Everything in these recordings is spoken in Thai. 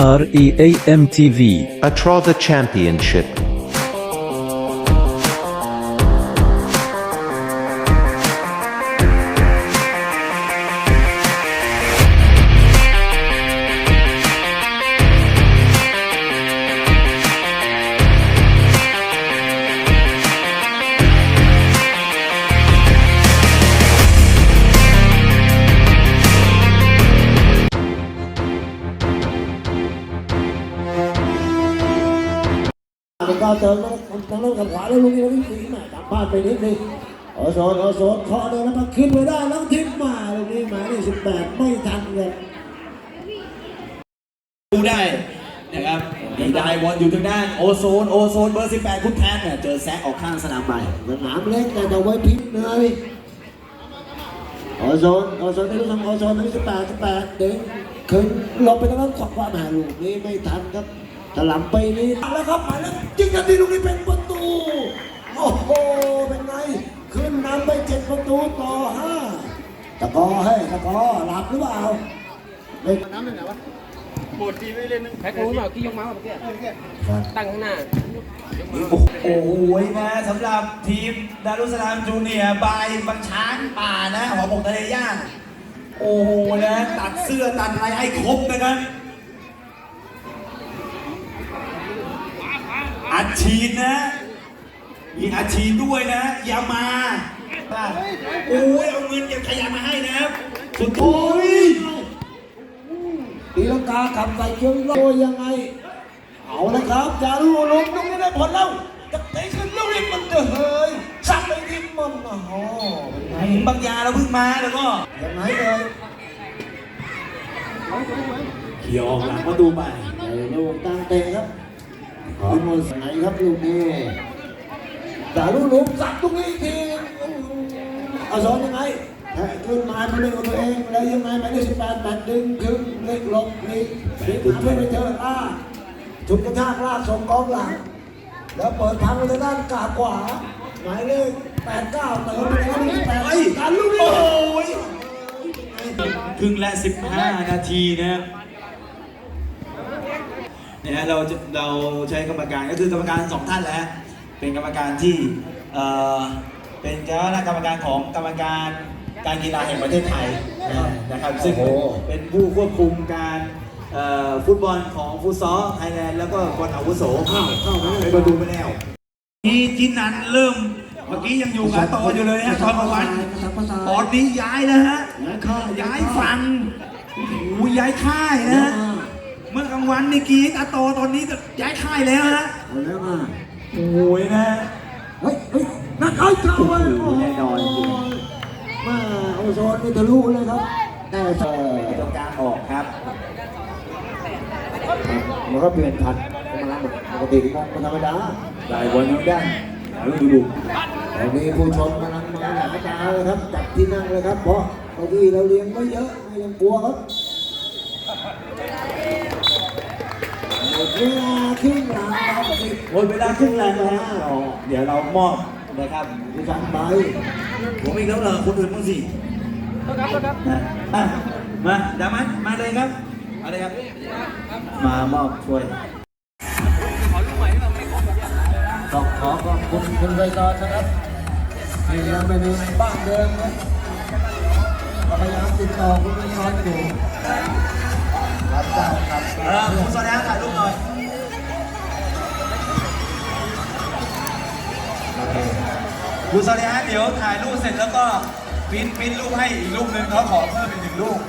R E A M T V. Atrotha Championship. แล้วก็เติมแล้วทางโน้นกับขวาแล้วลูกนี้วิ่งหนีมาจับพลาดไปนิดนึงโอโซนโอโซนเคาะเลยแล้วมันขึ้นมาได้แล้วทิ้งมาลูกนี้หมายเลขสิบแปดไม่ทันเลยดูได้นะครับมีได้บอลอยู่ทางด้านโอโซนโอโซนเบอร์18คุณแทนเนี่ยเจอแซะออกข้างสนามไปสนามเล็กแต่จะไว้ทิ้งเลยโอโซนโอโซนไม่รู้ทำโอโซนไม่รู้สิบแปดสิบแปดเด้งขึ้นหลบไปทางนั้นขวาขวามาลูกนี้ไม่ทันครับ ถลำไปนี่แล้วครับมาแล้วจริงกันที่ลูกนี้เป็นประตู โอ้โห เป็นไง ขึ้นนำไปเจ็ดประตูต่อห้าตะกอให้ตะกอหลับหรือเปล่าไม่แพ็ครู้เปล่าที่ยกมาเมื่อกี้ตั้งข้างหน้า โอ้โหนะสำหรับทีมดารุสลามจูเนียร์บายบังช้างป่านะหอปกทะเลย่างโอ้โหนะตัดเสื้อตัดอะไรให้ครบนะครับอัด ฉีดนะ มีอัดฉีดด้วยนะ อย่ามาโอ้ยเอาเงินเก็บขยะมาให้นะครับสุดโอ้ยตีลังกากลับใส่เกียวโลยังไง เอาละครับอย่ารู้ลงตรงนี้ได้ผลแล้วจะเตะขึ้นลูกนี้มันจะเฮ้ยสับไปที่มันโอ้โหเป็นไงบางยาเราเพิ่งมาแล้วก็ยังไงเลยเขี่ยออกหลังประตูไปไอ้ลูกตั้งเตะครับ ขอหมดไหนครับลูกนี้อย่ารู้ลุกสับตรงนี้ทีอาสอนยังไงแขึ้นมาเพื่อเล่นกับตัวเองแล้วยังไงหมายเลขสิบแปดแปดดึงถึงเล็กลงนี่ดึงมาเพื่อไปเจออ้าจุดกระชากลากส่งกองหลังแล้วเปิดทางไปทางด้านกาขวาหมายเลขแปดเก้าเติมไปแล้วนี่แปดการลูกนี้โอ้ยครึ่งและ15นาทีนะครับ นี่ยฮะเราจะเราใช้กรรมการก็คือกรรมการสองท่านแหล้วเป็นกรรมการที่เอ่อเป็นคณะกรรมการของกรรมการการกีฬาแห่งประเทศไทยนะครับซึ่งเป็นผู้ควบคุมการเอ่อฟุตบอลของฟุตซอลไทยแลนด์แล้วก็บอลอาวุโสเข้าเข้าไปประตูไปแล้วที่จินนันเริ่มเมื่อกี้ยังอยู่กับต่ออยู่เลยฮะตอนกลางวันตอนนี้ย้ายแล้วฮะย้ายค่าย ย้ายฝั่งโอ้โหย้ายค่ายนะฮะ เมื่อกลางวันนี่กรีดอาโตตอนนี้จะย้ายค่ายแล้วฮะเอาแล้วมาโอ้ยนะฮะเฮ้ยเฮ้ยนักเอาเจ้าเว้ยโอ้โหแน่นอนจริงมาโอโซนนี่ทะลุเลยครับ แต่เออตรงกลางออกครับมันก็เปลี่ยนผัดมาปกติมันธรรมดาได้บอลทางด้านลูกดูดูตอนนี้ผู้ชมกำลังมาหนาตาเลยครับจับที่นั่งเลยครับเพราะเก้าอี้เราเลี้ยงไม่เยอะไม่ต้องกลัวครับหมด เวลาครึ่งหลังครับสิหมดเวลาครึ่งแรงแล้วอ๋อเดี๋ยวเรามอบนะครับมีการใบผมอีกแล้วเหรอคนอื่นบ้างสินะอะมาดามันมาเลยครับเอาเลยครับ มามอบช่วยต้องขอขอบคุณคุณใบตอนนะครับที่ยังไม่มีบ้านเดิมครับพยายามติดต่อคุณใบตอนอยู่ครับครับเออผมสวัสดี คุณสวัสดีฮะเดี๋ยวถ่ายรูปเสร็จแล้วก็ปริ้นปริ้นรูปให้อีกรูปหนึ่งเขาขอเพิ่มอีกหนึ่งรูป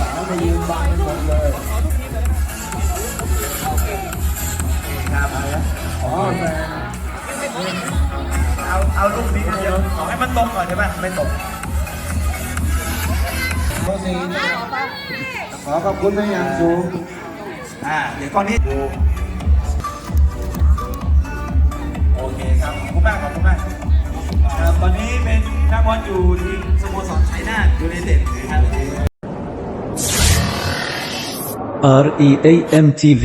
สาวมายืนบังกันหมดเลย เอาลูกนี้เดี๋ยวขอให้มันตกก่อนใช่ไหมไม่ตกขอขอบคุณในอย่างสูงอ่าเดี๋ยวก่อนนี้โอเคครับขอบคุณมากขอบคุณมากครับตอนนี้เป็นนักบอลอยู่ที่สโมสรไชน่ายูไนเต็ดนะครับ REAM TV